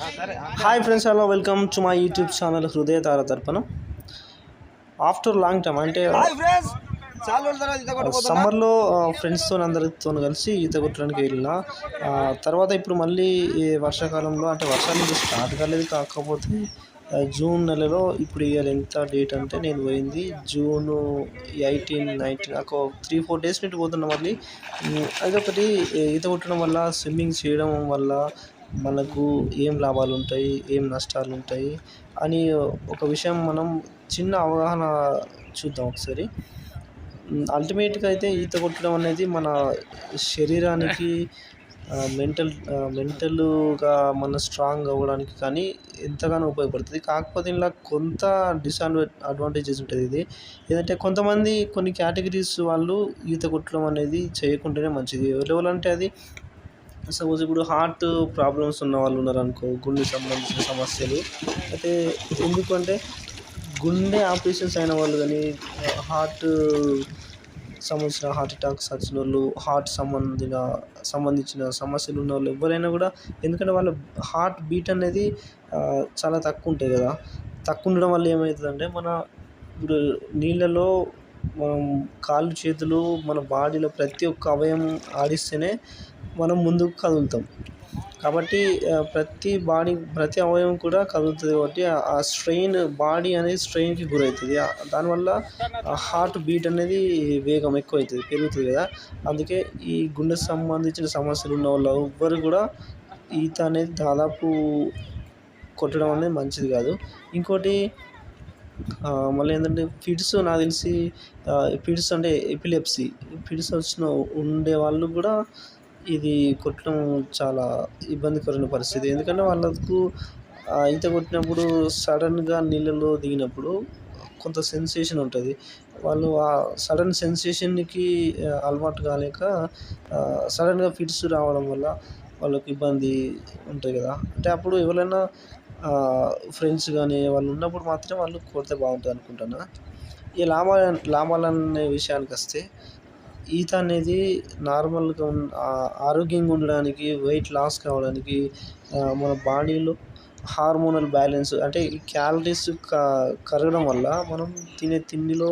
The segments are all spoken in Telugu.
Hi friends hello welcome to my YouTube channel హృదయ తార తర్పణం. ఆఫ్టర్ లాంగ్ టైం అంటే సమ్మర్లో ఫ్రెండ్స్తో అందరితో కలిసి ఈత కొట్టడానికి వెళ్ళిన. తర్వాత ఇప్పుడు మళ్ళీ ఈ వర్షాకాలంలో అంటే వర్షాలు ఇంకా స్టార్ట్ కాలేదు కాకపోతే జూన్ నెలలో ఇప్పుడు ఇవాళ ఎంత డేట్ అంటే నేను పోయింది జూన్ ఎయిటీన్ నైన్టీన్ ఒక త్రీ ఫోర్ డేస్ నుండి పోతున్నా మళ్ళీ. అదొకటి ఈత కొట్టడం వల్ల స్విమ్మింగ్ చేయడం వల్ల మనకు ఏం లాభాలు ఉంటాయి ఏం నష్టాలు ఉంటాయి అని ఒక విషయం మనం చిన్న అవగాహన చూద్దాం ఒకసారి. అల్టిమేట్గా అయితే ఈత కొట్టడం అనేది మన శరీరానికి మెంటల్ మెంటల్గా మన స్ట్రాంగ్ అవ్వడానికి కానీ ఎంతగానో ఉపయోగపడుతుంది. కాకపోతే ఇలా కొంత డిసడ్వా అడ్వాంటేజెస్ ఉంటుంది ఇది. ఏంటంటే కొంతమంది కొన్ని కేటగిరీస్ వాళ్ళు ఈత కొట్టడం అనేది చేయకుంటేనే మంచిది. ఎవరెవరంటే అది సపోజ్ ఇప్పుడు హార్ట్ ప్రాబ్లమ్స్ ఉన్న వాళ్ళు ఉన్నారు అనుకో గుండె సంబంధించిన సమస్యలు అయితే ఎందుకంటే గుండె ఆపరేషన్స్ అయిన వాళ్ళు కానీ హార్ట్ సంబంధించిన హార్ట్ అటాక్స్ వచ్చిన వాళ్ళు హార్ట్ సంబంధించిన సంబంధించిన సమస్యలు ఉన్న వాళ్ళు ఎవరైనా కూడా ఎందుకంటే వాళ్ళ హార్ట్ బీట్ అనేది చాలా తక్కువ ఉంటాయి కదా. తక్కువ ఉండడం వల్ల ఏమవుతుందంటే మన ఇప్పుడు నీళ్ళలో మనం కాళ్ళు చేతులు మన బాడీలో ప్రతి ఒక్క అవయం ఆడిస్తేనే మనం ముందుకు కదులుతాం. కాబట్టి ప్రతి బాడీ ప్రతి అవయవం కూడా కదులుతుంది కాబట్టి ఆ- స్ట్రెయిన్ బాడీ అనేది స్ట్రెయిన్కి గురవుతుంది. ఆ- దానివల్ల హార్ట్ బీట్ అనేది వేగం ఎక్కువ అవుతుంది పెరుగుతుంది కదా. అందుకే ఈ గుండె సంబంధించిన సమస్యలు ఉన్న వాళ్ళు ఎవ్వరు కూడా ఈత అనేది దాదాపు కొట్టడం అనేది మంచిది కాదు. ఇంకోటి మళ్ళీ ఏంటంటే ఫిడ్స్ నాకు తెలిసి ఫిడ్స్ అంటే ఎపిలెప్సీ. ఫిడ్స్ వచ్చిన ఉండే వాళ్ళు కూడా ఇది కొట్టడం చాలా ఇబ్బందికరమైన పరిస్థితి. ఎందుకంటే వాళ్ళకు ఈత కొట్టినప్పుడు సడన్గా నీళ్ళలో దిగినప్పుడు కొంత సెన్సేషన్ ఉంటుంది. వాళ్ళు ఆ సడన్ సెన్సేషన్కి అలవాటు కాలేక సడన్గా ఫిట్స్ రావడం వల్ల వాళ్ళకి ఇబ్బంది ఉంటుంది కదా. అంటే అప్పుడు ఎవరైనా ఫ్రెండ్స్ కానీ వాళ్ళు ఉన్నప్పుడు మాత్రం వాళ్ళు కొడితే బాగుంటుంది అనుకుంటున్నా ఈ లాభాల అనే విషయానికి వస్తే ఈత అనేది నార్మల్గా ఉన్న ఆరోగ్యంగా ఉండడానికి వెయిట్ లాస్ కావడానికి మన బాడీలో హార్మోనల్ బ్యాలెన్స్ అంటే క్యాలరీస్ క కరగడం వల్ల మనం తినే తిండిలో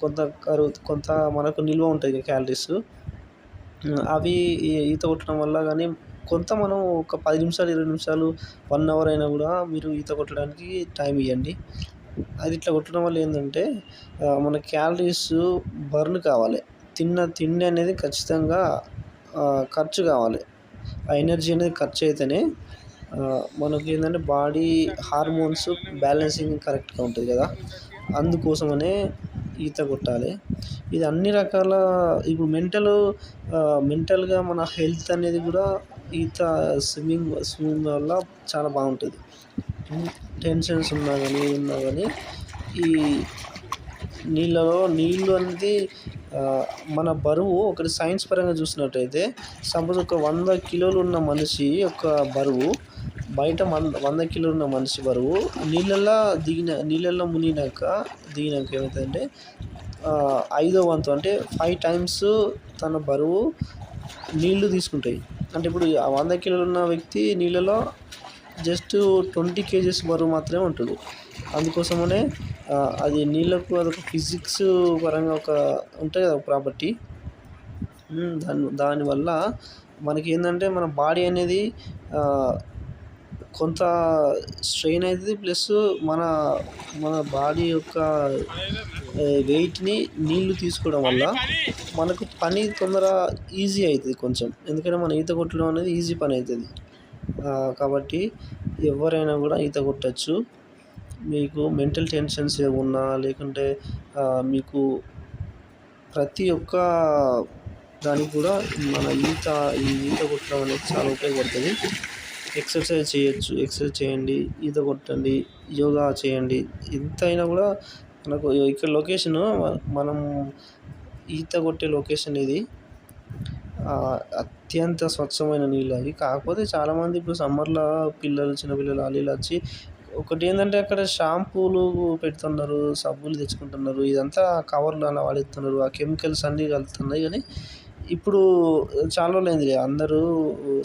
కొంత కరు కొంత మనకు నిల్వ ఉంటుంది క్యాలరీస్ అవి ఈత కొట్టడం వల్ల కానీ కొంత మనం ఒక పది నిమిషాలు ఇరవై నిమిషాలు వన్ అవర్ అయినా కూడా మీరు ఈత కొట్టడానికి టైం ఇవ్వండి అది ఇట్లా కొట్టడం వల్ల ఏంటంటే మన క్యాలరీస్ బర్న్ కావాలి. తిన్న తిండి అనేది ఖచ్చితంగా ఖర్చు కావాలి. ఆ ఎనర్జీ అనేది ఖర్చు అయితేనే మనకి ఏంటంటే బాడీ హార్మోన్స్ బ్యాలెన్సింగ్ కరెక్ట్గా ఉంటుంది కదా. అందుకోసమనే ఈత కొట్టాలి. ఇది అన్ని రకాల ఇప్పుడు మెంటల్ మెంటల్గా మన హెల్త్ అనేది కూడా ఈత స్విమ్మింగ్ స్విమ్మింగ్ వల్ల చాలా బాగుంటుంది. టెన్షన్స్ ఉన్నా కానీ ఉన్నా కానీ ఈ నీళ్ళలో నీళ్ళు అనేది మన బరువు ఒకటి సైన్స్ పరంగా చూసినట్టయితే సపోజ్ ఒక వంద కిలోలు ఉన్న మనిషి యొక్క బరువు బయట వంద వంద కిలోలు ఉన్న మనిషి బరువు నీళ్ళల్లో దిగిన నీళ్ళల్లో మునిగినాక దిగినాక ఏమవుతుందంటే ఐదో వంతు అంటే ఫైవ్ టైమ్స్ తన బరువు నీళ్ళు తీసుకుంటాయి. అంటే ఇప్పుడు ఆ వంద కిలోలు ఉన్న వ్యక్తి నీళ్ళలో జస్ట్ ట్వంటీ కేజీస్ బరువు మాత్రమే ఉంటుంది. అందుకోసమనే అది నీళ్ళకు అదొక ఫిజిక్స్ పరంగా ఒక ఉంటుంది కదా ప్రాపర్టీ దాని దానివల్ల మనకి ఏంటంటే మన బాడీ అనేది కొంత స్ట్రెయిన్ అవుతుంది ప్లస్ మన మన బాడీ యొక్క వెయిట్ని నీళ్ళు తీసుకోవడం వల్ల మనకు పని తొందర ఈజీ అవుతుంది కొంచెం. ఎందుకంటే మన ఈత కొట్టడం అనేది ఈజీ పని అవుతుంది కాబట్టి ఎవరైనా కూడా ఈత కొట్టచ్చు. మీకు మెంటల్ టెన్షన్స్ ఏమున్నా లేకుంటే మీకు ప్రతి ఒక్క దానికి కూడా మన ఈత ఈ ఈత కొట్టడం అనేది చాలా ఉపయోగపడుతుంది. ఎక్సర్సైజ్ చేయొచ్చు ఎక్సర్సైజ్ చేయండి ఈత కొట్టండి యోగా చేయండి. ఎంత అయినా కూడా మనకు ఇక్కడ లొకేషను మనం ఈత కొట్టే లొకేషన్ ఇది. అత్యంత స్వచ్ఛమైన నీళ్ళు అవి. కాకపోతే చాలామంది ఇప్పుడు సమ్మర్లో పిల్లలు చిన్నపిల్లలు వాళ్ళు వచ్చి ఒకటి ఏంటంటే అక్కడ షాంపూలు పెడుతున్నారు సబ్బులు తెచ్చుకుంటున్నారు. ఇదంతా కవర్లు అలా వాడేస్తున్నారు. ఆ కెమికల్స్ అన్నీ కలుపుతున్నాయి. కానీ ఇప్పుడు చాలా రోజులైంది అందరూ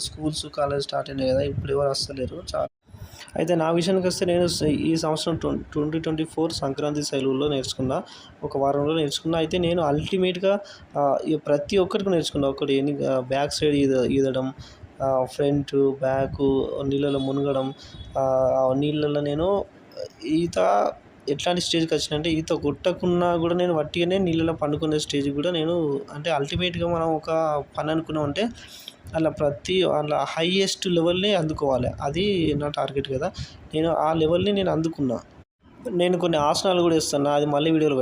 స్కూల్స్ కాలేజ్ స్టార్ట్ అయినాయి కదా ఇప్పుడు ఎవరు వస్తలేరు. చాలా అయితే నా విషయానికి వస్తే నేను ఈ సంవత్సరం ట్వంటీ ట్వంటీ ఫోర్ సంక్రాంతి సెలవుల్లో నేర్చుకున్నా. ఒక వారంలో నేర్చుకున్నా. అయితే నేను అల్టిమేట్గా ప్రతి ఒక్కరికి నేర్చుకున్నా. ఒకటి ఎన్ని బ్యాక్ సైడ్ ఈద ఈదడం ఫ్రంట్ బ్యాక్ నీళ్ళలో మునగడం ఆ నీళ్ళలో నేను ఈత ఎట్లాంటి స్టేజ్కి వచ్చిన అంటే ఈత కొట్టకున్నా కూడా నేను వట్టిగానే నీళ్ళలో పండుకునే స్టేజ్ కూడా నేను అంటే అల్టిమేట్గా మనం ఒక పని అనుకున్నాం అంటే అలా ప్రతి అలా హైయెస్ట్ లెవెల్ని అందుకోవాలి. అది నా టార్గెట్ కదా. నేను ఆ లెవెల్ని నేను అందుకున్నా. నేను కొన్ని ఆసనాలు కూడా ఇస్తాను. అది మళ్ళీ వీడియోలో పెడతాను